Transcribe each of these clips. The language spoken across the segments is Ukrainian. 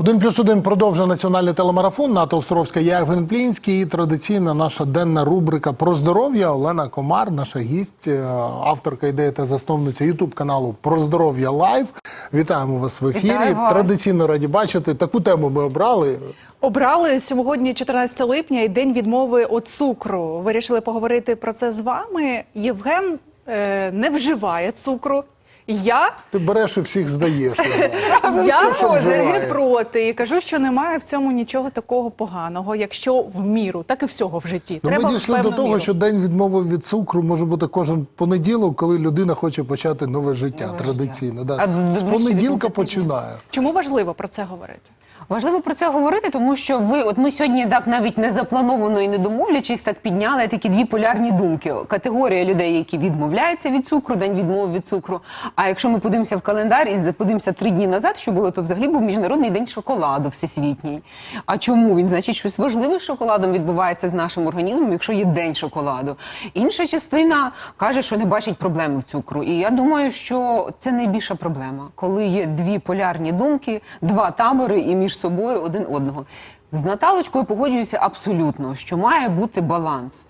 Один плюс один продовжує національний телемарафон НАТО Островська. Я Євген Плінський. І традиційна наша денна рубрика про здоров'я. Олена Комар, наша гість, е, авторка ідеї та засновниця Ютуб каналу Про здоров'я Лайв. Вітаємо вас в ефірі. Вітаю вас. Традиційно раді бачити. Таку тему ми обрали. Обрали сьогодні 14 липня і день відмови від цукру. Вирішили поговорити про це з вами. Євген е, не вживає цукру. Я, Ти береш і всіх здаєш. я що проти і кажу, що немає в цьому нічого такого поганого, якщо в міру, так і всього в житті. Ну, Треба ми в дійшли до певну того, міру. що день відмови від цукру може бути кожен понеділок, коли людина хоче почати нове життя. Традиційно. Да. А З понеділка починає. чому важливо про це говорити? Важливо про це говорити, тому що ви, от ми сьогодні так навіть не заплановано і не домовлячись, так підняли такі дві полярні думки. Категорія людей, які відмовляються від цукру, день відмови від цукру. А якщо ми подивимося в календар і подивимося три дні назад, що було, то взагалі був міжнародний день шоколаду всесвітній. А чому він? Значить, щось важливе з шоколадом відбувається з нашим організмом, якщо є день шоколаду. Інша частина каже, що не бачить проблеми в цукру. І я думаю, що це найбільша проблема, коли є дві полярні думки, два табори і між собою один одного. З Наталочкою погоджуюся абсолютно, що має бути баланс.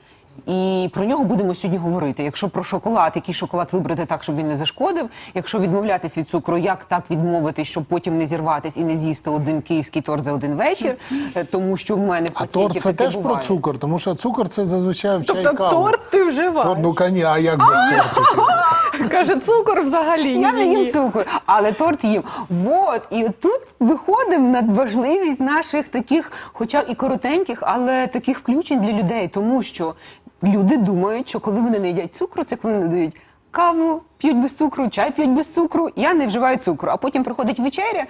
І про нього будемо сьогодні говорити. Якщо про шоколад, який шоколад вибрати так, щоб він не зашкодив. Якщо відмовлятись від цукру, як так відмовитись, щоб потім не зірватись і не з'їсти один київський торт за один вечір, Е, тому що в мене в А пацієнтів торт це таке теж про буває. цукор, тому що цукор це зазвичай в чай Тобто каву. торт ти вживаєш. Торт, ну коні, а як без торту? Каже, цукор взагалі. Я не їм цукор, але торт їм. Вот. І тут виходимо на важливість наших таких, хоча і коротеньких, але таких включень для людей, тому що люди думають, що коли вони не їдять цукру, це коли вони дають каву, п'ють без цукру, чай п'ють без цукру. Я не вживаю цукру. А потім приходить вечеря,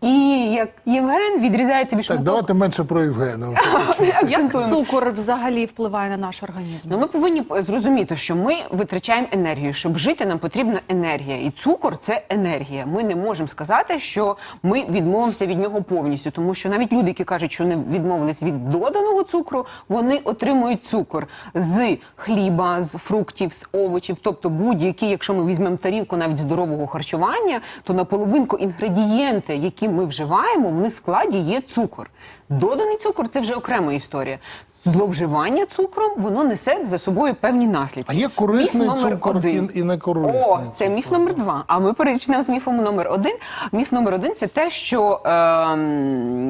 і як Євген відрізає собі Так, давайте менше про Євгена. Як цукор взагалі впливає на наш організм? Ну, ми повинні зрозуміти, що ми витрачаємо енергію. Щоб жити, нам потрібна енергія. І цукор це енергія. Ми не можемо сказати, що ми відмовимося від нього повністю, тому що навіть люди, які кажуть, що не відмовились від доданого цукру, вони отримують цукор з хліба, з фруктів, з овочів, тобто будь-які, якщо ми візьмемо тарілку навіть здорового харчування, то на половинку інгредієнти, які ми вживаємо, в них складі є цукор. Доданий цукор це вже окрема історія. Зловживання цукром воно несе за собою певні наслідки. А є корисний Міф номер цукор один. і- і некорисний О, це цукор, міф номер два. А ми перечнемо з міфом номер один. Міф номер один це те, що. ем,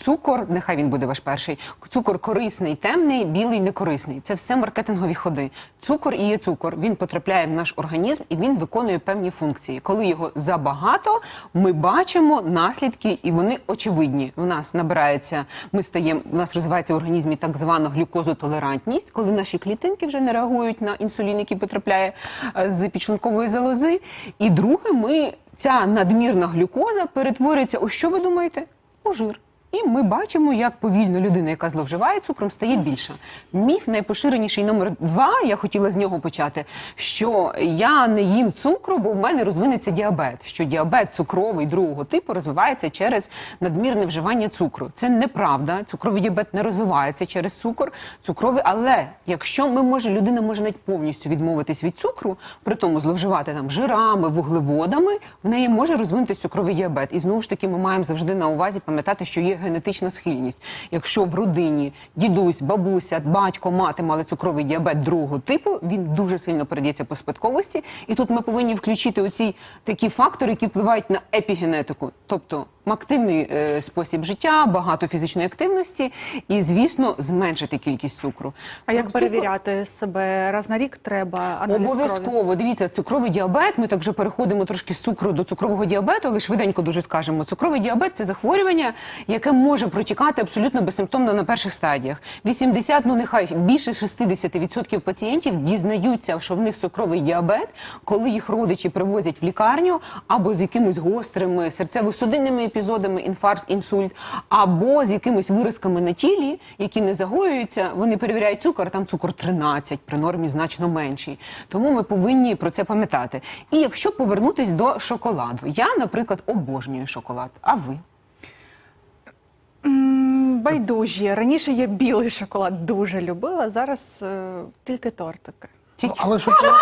Цукор, нехай він буде ваш перший. Цукор корисний, темний, білий, некорисний. Це все маркетингові ходи. Цукор і є цукор. Він потрапляє в наш організм і він виконує певні функції. Коли його забагато, ми бачимо наслідки, і вони очевидні. У нас набирається, ми стаємо, у нас розвивається в організмі так звана глюкозотолерантність, коли наші клітинки вже не реагують на інсулін, який потрапляє е, з підшлункової залози. І друге, ми ця надмірна глюкоза перетворюється у що ви думаєте? У жир. І ми бачимо, як повільно людина, яка зловживає цукром, стає більша. Міф найпоширеніший номер два. Я хотіла з нього почати. Що я не їм цукру, бо в мене розвинеться діабет. Що діабет цукровий другого типу розвивається через надмірне вживання цукру. Це неправда. Цукровий діабет не розвивається через цукор. Цукровий, але якщо ми може, людина може навіть повністю відмовитись від цукру, при тому зловживати там жирами, вуглеводами, в неї може розвинутися цукровий діабет. І знову ж таки, ми маємо завжди на увазі пам'ятати, що є генетична схильність. Якщо в родині дідусь, бабуся, батько, мати мали цукровий діабет другого типу, він дуже сильно передається по спадковості. І тут ми повинні включити оці такі фактори, які впливають на епігенетику, тобто активний е, спосіб життя, багато фізичної активності і, звісно, зменшити кількість цукру. А як перевіряти себе раз на рік треба аналіз крові? Обов'язково дивіться, цукровий діабет. Ми так вже переходимо трошки з цукру до цукрового діабету, але швиденько дуже скажемо. Цукровий діабет це захворювання, яке може протікати абсолютно безсимптомно на перших стадіях. 80, ну нехай більше 60% пацієнтів дізнаються, що в них цукровий діабет, коли їх родичі привозять в лікарню або з якимись гострими серцево-судинними епізодами, інфаркт, інсульт, або з якимись виразками на тілі, які не загоюються. Вони перевіряють цукор, а там цукор 13, при нормі значно менший. Тому ми повинні про це пам'ятати. І якщо повернутись до шоколаду, я, наприклад, обожнюю шоколад. А ви? Байдужі. Раніше я білий шоколад дуже любила, зараз е, тільки тортики. Ну, але шоколад,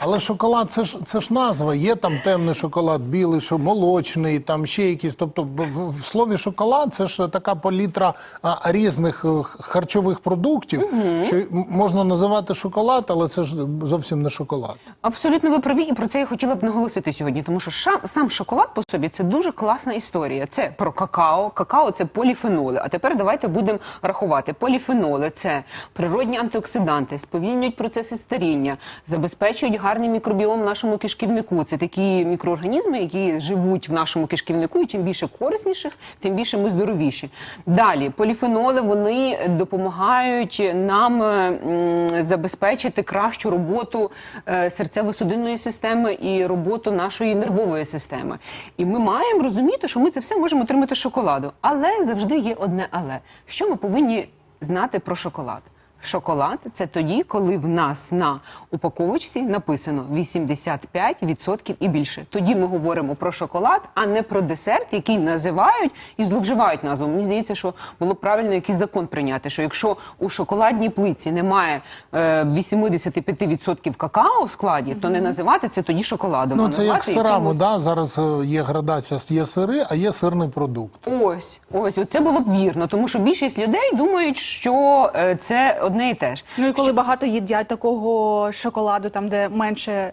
Але шоколад це ж це ж назва. Є там темний шоколад, білий, що молочний, там ще якісь. Тобто, в, в- в слові шоколад це ж така палітра а, різних е, харчових продуктів, що м- можна називати шоколад, але це ж зовсім не шоколад. Абсолютно ви праві, і про це я хотіла б наголосити сьогодні, тому що ша- сам шоколад по собі це дуже класна історія. Це про какао. Какао це поліфеноли. А тепер давайте будемо рахувати. Поліфеноли це природні антиоксиданти, сповільнюють процеси старіння, забезпечують гарний мікробіом нашому кишківнику. Це такі мікроорганізми, які живуть в нашому кишківнику, і чим більше корисніших, тим більше ми здоровіші. Далі поліфеноли вони допомагають нам е, забезпечити кращу роботу е, серцево-судинної системи і роботу нашої нервової системи. І ми маємо розуміти, що ми це все можемо отримати з шоколаду. Але завжди є одне але. Що ми повинні знати про шоколад? Шоколад це тоді, коли в нас на упаковочці написано 85% і більше. Тоді ми говоримо про шоколад, а не про десерт, який називають і зловживають назву. Мені здається, що було б правильно якийсь закон прийняти, що якщо у шоколадній плитці немає е, 85% какао в складі, то не називати це тоді шоколадом. Ну а це як сирами, якимось- да? зараз е, є градація, є сири, а є сирний продукт. Ось, ось, це було б вірно, тому що більшість людей думають, що е, це одне і те ж. Ну і коли багато їдять такого шоколаду, там де менше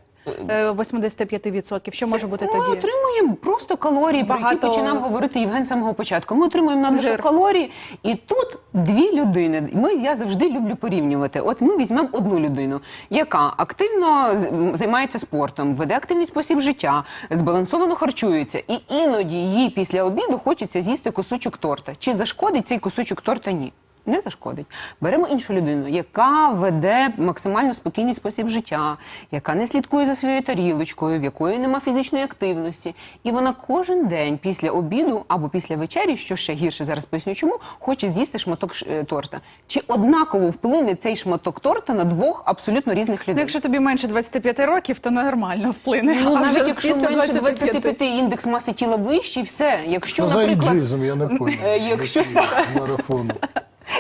е, 85%, що може бути Ми тоді? отримуємо просто калорії, про які Багато- починав говорити Євген з самого початку. Ми отримуємо надлишок калорій, і тут дві людини. Ми я завжди люблю порівнювати. От ми візьмемо одну людину, яка активно займається спортом, веде активний спосіб життя, збалансовано харчується, і іноді їй після обіду хочеться з'їсти кусочок торта. Чи зашкодить цей кусочок торта? Ні. Не зашкодить. Беремо іншу людину, яка веде максимально спокійний спосіб життя, яка не слідкує за своєю тарілочкою, в якої нема фізичної активності, і вона кожен день після обіду або після вечері, що ще гірше зараз поясню, чому хоче з'їсти шматок е, торта. Чи однаково вплине цей шматок торта на двох абсолютно різних Ну, людей? якщо тобі менше 25 років, то нормально вплине. Ну, А навіть якщо менше 25 індекс маси тіла вищий, все. Якщо, Що за наприклад, я не понял. Е, якщо Який марафон.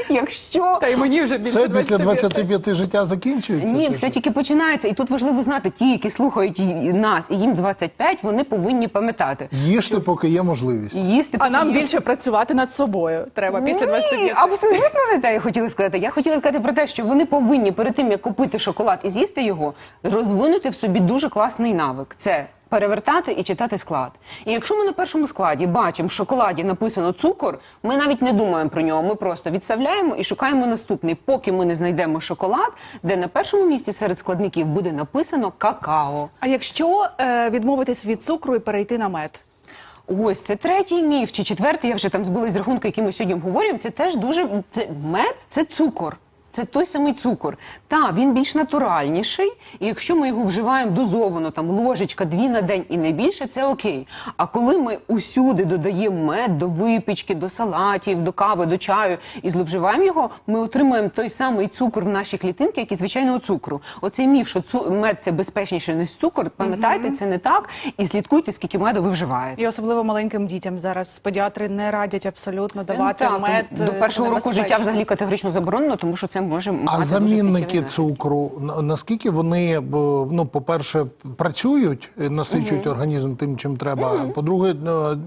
Якщо Та й мені вже більше Це після 25. 25 життя закінчується? Ні, все тільки починається. І тут важливо знати, ті, які слухають нас, і їм 25, вони повинні пам'ятати. Їжте, поки є можливість. Їсти А нам потрібно. більше працювати над собою треба після Ні, абсолютно не те я хотіла сказати. Я хотіла сказати про те, що вони повинні перед тим, як купити шоколад і з'їсти його, розвинути в собі дуже класний навик. Це перевертати і читати склад. І якщо ми на першому складі бачимо в шоколаді написано цукор, ми навіть не думаємо про нього. Ми просто відставляємо і шукаємо наступний, поки ми не знайдемо шоколад, де на першому місці серед складників буде написано какао. А якщо е, відмовитись від цукру і перейти на мед? Ось це третій міф чи четвертий. Я вже там збилась з рахунку, який ми сьогодні обговорюємо. Це теж дуже це мед, це цукор. Це той самий цукор. Та він більш натуральніший, і якщо ми його вживаємо дозовано, там ложечка дві на день і не більше, це окей. А коли ми усюди додаємо мед до випічки, до салатів, до кави, до чаю і зловживаємо його, ми отримуємо той самий цукор в наші клітинки, як і звичайного цукру. Оцей міф, що цу- мед це безпечніше ніж цукор. Пам'ятайте, це не так. І слідкуйте, скільки меду ви вживаєте. І особливо маленьким дітям зараз педіатри не радять абсолютно давати Ну, так, мед. до першого року життя взагалі категорично заборонено, тому що це може мати А замінники цукру, наскільки вони, ну, по-перше, працюють, насичують насичують організм тим, чим треба. По-друге, е,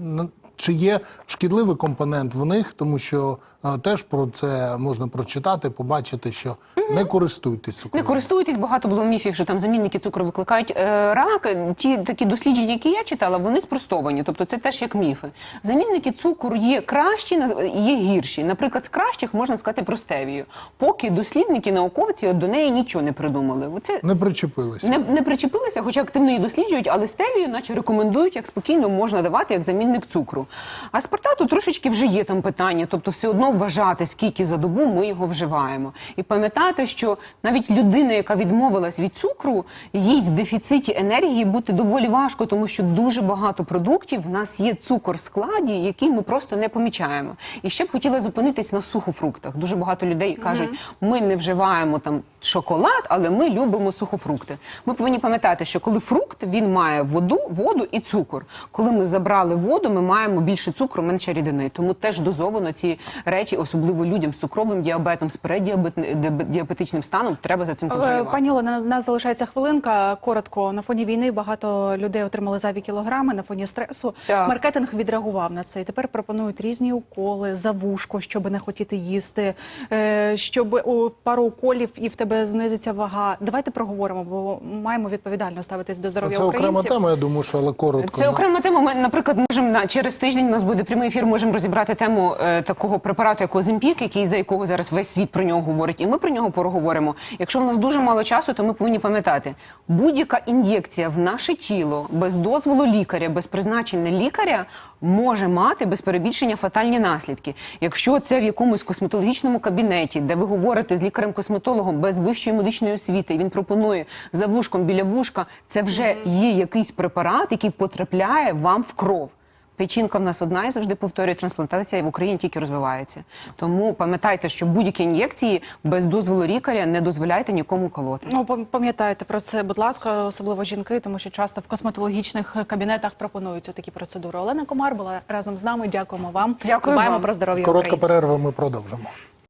на- чи є шкідливий компонент в них, тому що е, теж про це можна прочитати, побачити, що не користуйтесь Не користуйтесь, багато було міфів, що там замінники цукру викликають е, рак. Ті такі дослідження, які я читала, вони спростовані. Тобто це теж як міфи. Замінники цукру є кращі, є гірші. Наприклад, з кращих можна сказати про стевію. Поки дослідники, науковці от до неї нічого не придумали. Оце Не причепилися. Не, не причепилися, хоча активно її досліджують, але стевію, наче рекомендують, як спокійно можна давати як замінник цукру. А спартату трошечки вже є там питання, тобто все одно вважати, скільки за добу ми його вживаємо. І пам'ятати, що навіть людина, яка відмовилась від цукру, їй в дефіциті енергії бути доволі важко, тому що дуже багато продуктів в нас є цукор в складі, який ми просто не помічаємо. І ще б хотіла зупинитись на сухофруктах. Дуже багато людей кажуть, ми не вживаємо там шоколад, але ми любимо сухофрукти. Ми повинні пам'ятати, що коли фрукт він має воду, воду і цукор. Коли ми забрали воду, ми маємо більше цукру, менше рідини. Тому теж дозовано ці речі, особливо людям з цукровим діабетом, з передіабетичним станом, треба за цим Е, контролювати. Пані Олена, у нас залишається хвилинка. Коротко на фоні війни багато людей отримали зайві кілограми на фоні стресу. Так. Маркетинг відреагував на це. І тепер пропонують різні уколи за вушко, щоб не хотіти їсти, е, щоб пару уколів і в тебе знизиться вага. Давайте проговоримо, бо маємо відповідально ставитись до здоров'я Це окрема тема, я думаю, що але коротко. Це окрема тема. Ми, наприклад, можемо на через тиждень. У нас буде прямий ефір. Можемо розібрати тему е, такого препарату, як Оземпік, який за якого зараз весь світ про нього говорить, і ми про нього поговоримо. Якщо в нас дуже мало часу, то ми повинні пам'ятати, будь-яка ін'єкція в наше тіло без дозволу лікаря, без призначення лікаря. Може мати без перебільшення фатальні наслідки. Якщо це в якомусь косметологічному кабінеті, де ви говорите з лікарем-косметологом без вищої медичної освіти, і він пропонує за вушком біля вушка, це вже є якийсь препарат, який потрапляє вам в кров. Печінка в нас одна і завжди повторює трансплантація в Україні тільки розвивається. Тому пам'ятайте, що будь-які ін'єкції без дозволу лікаря не дозволяйте нікому колоти. Ну, пам- пам'ятайте про це, будь ласка, особливо жінки, тому що часто в косметологічних кабінетах пропонуються такі процедури. Олена Комар була разом з нами. Дякуємо вам. Дякую вам. про здоров'я Коротка українців. перерва, ми продовжимо.